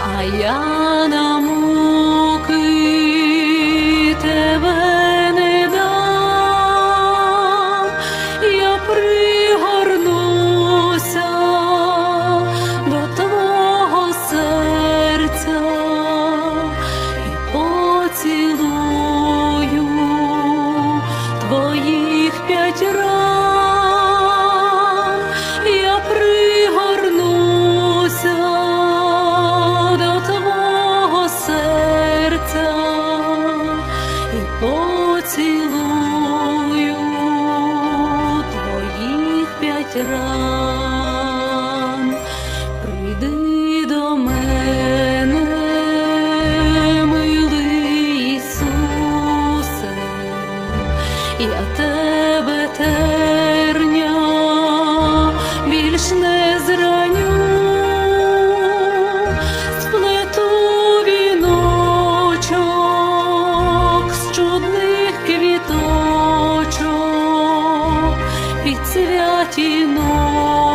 а я на муки тебе не дам. Я при... si loin. no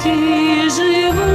смерті живу.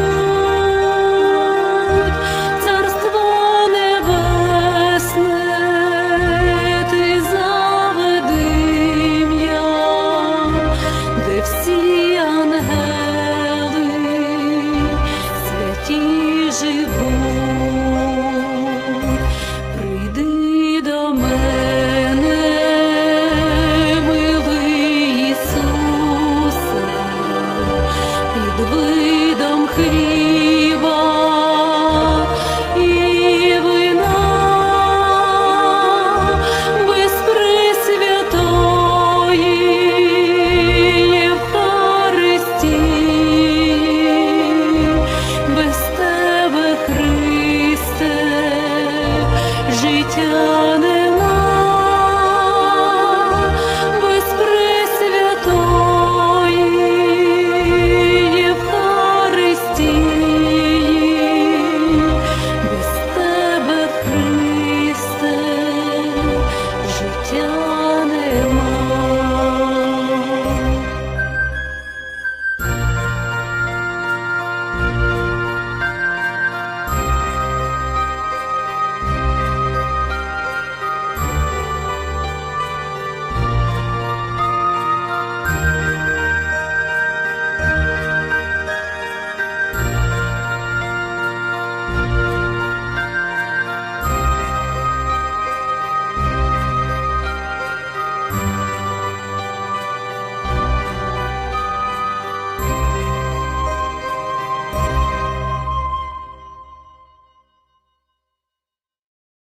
to